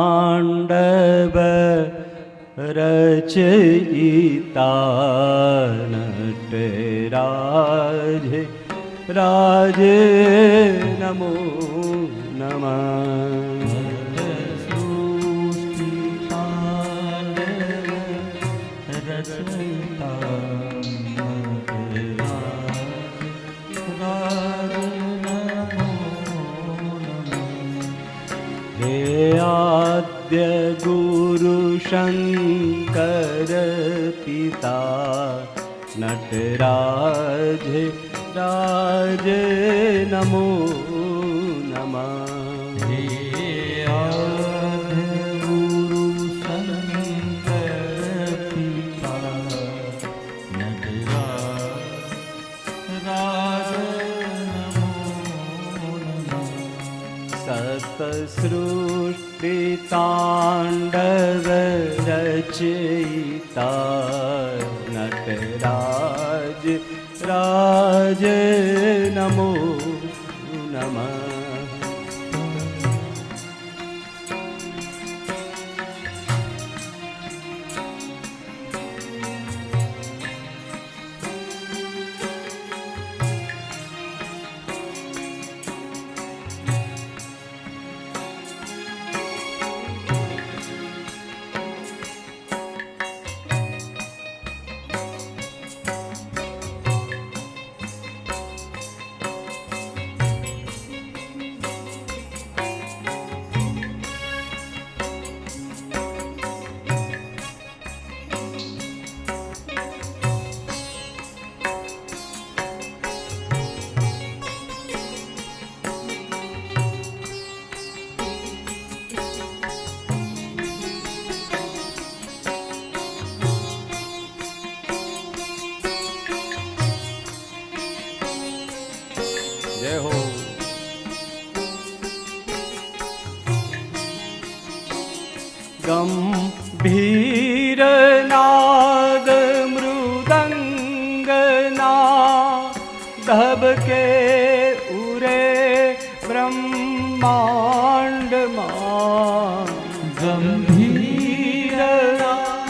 सतसृष्टिताण्डव रचयिता नटराज राजे नमो नमः हे आद्य गुरुशङ्कर पिता नटराज राज नमो नमः માંડવ રચયિતા નટરાજ રાજ નમો જય હો ગંભીર નાદ મૃદંગના ધબકે ઉરે બ્રહ્માંડમાં ગંભીર નાદ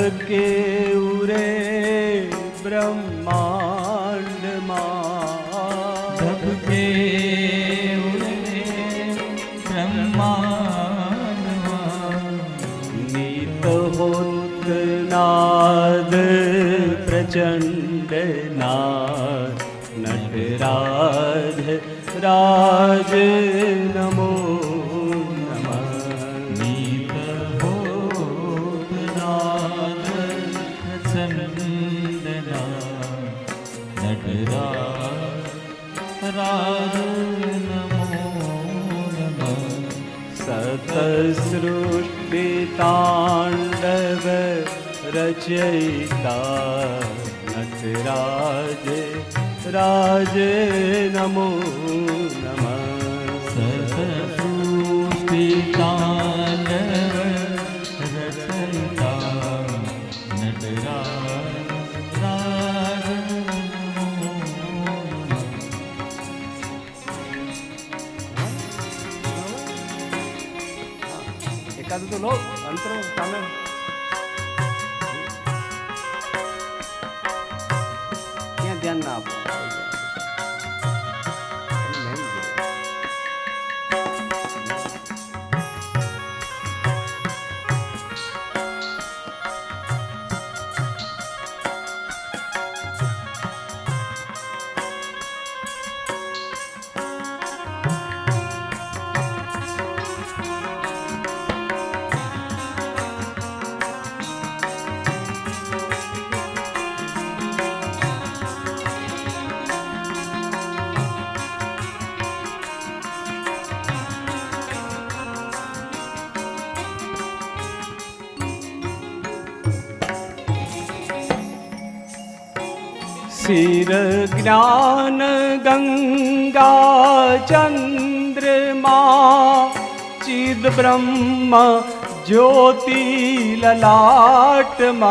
તબ उरे ઉરે બ્રહ્માંડમાં ધબ કે ઉરે બ્રહ્માંડમાં નીત હોત નાદ પ્રચંડ નાદ નટરાજ રાજ સતસૃષ્ટિતાંડવ રચયિતા નટરાજ રાજ નમો નમઃ સતસૃષ્ટિતાંડવ લો અંતર સામે. ત્યાં ધ્યાન ના આપો? શિર જ્ઞાન ગંગા ચંદ્રમા ચિદ બ્રહ્મ જ્યોતિ લલાટમાં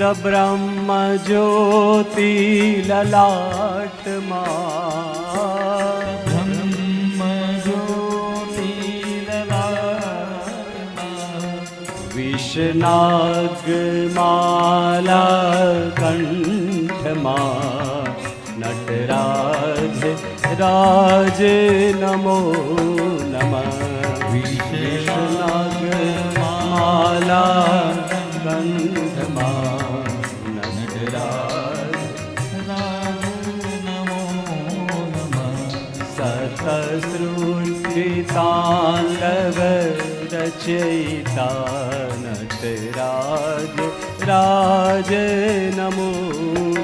ચિદ બ્રહ્મ જ્યોતિ લલાટમાં બ્રહ્મ જ્યોતિ લલાટમાં વિષનાગમાલા કંઠમાં નટરાજ રાજ નમો નમ વિષનાગમાલા કંઠમાં સતસૃષ્ટિતાલવ રચયિતા નટરાજ રાજ નમો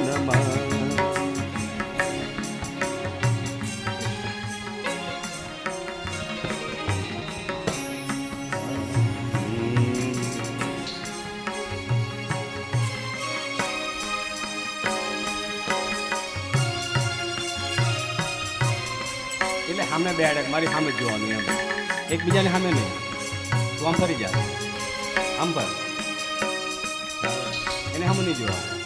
નમઃ એટલે અડક મારી સામે જ જોવાનું એમ. એકબીજાને સામે નહીં. તું આમ ફરી જા. આમ પર એને સામે નહીં જોવા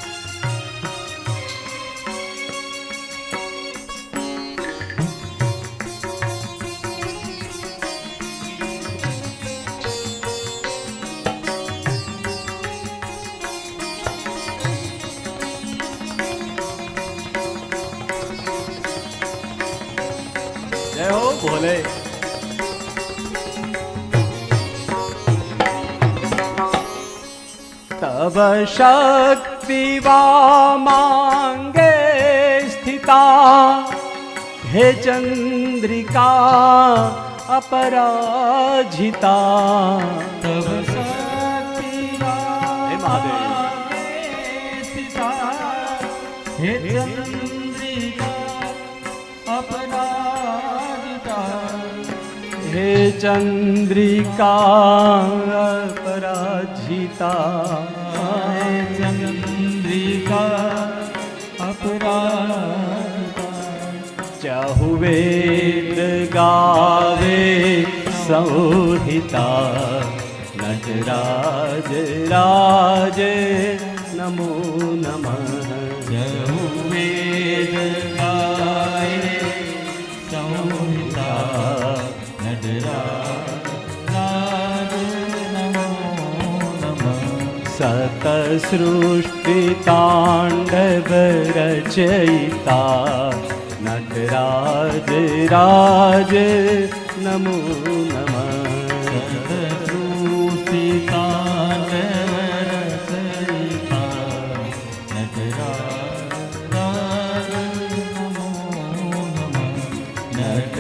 भोले तब शक्ति वा मांगे स्थिता। हे चंद्रिका अपराजिता। तब शक्ति हे महादेव। हे चंद्रिका હે ચંદ્રિકા અપરાજિતા હે ચંદ્રિકા અપરાજિતા ચહુવેદ ગાવે સંહિતા નટરાજ રાજ નમો નમઃ જહુવેદ ગાય સંહિતા નટરાજ નમો નમઃ સતસૃષ્ટિતાંડવ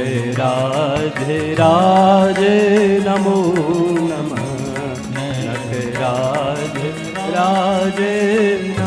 રચયિતા રાધે રાધે નમો નમઃ. રાધે રાજ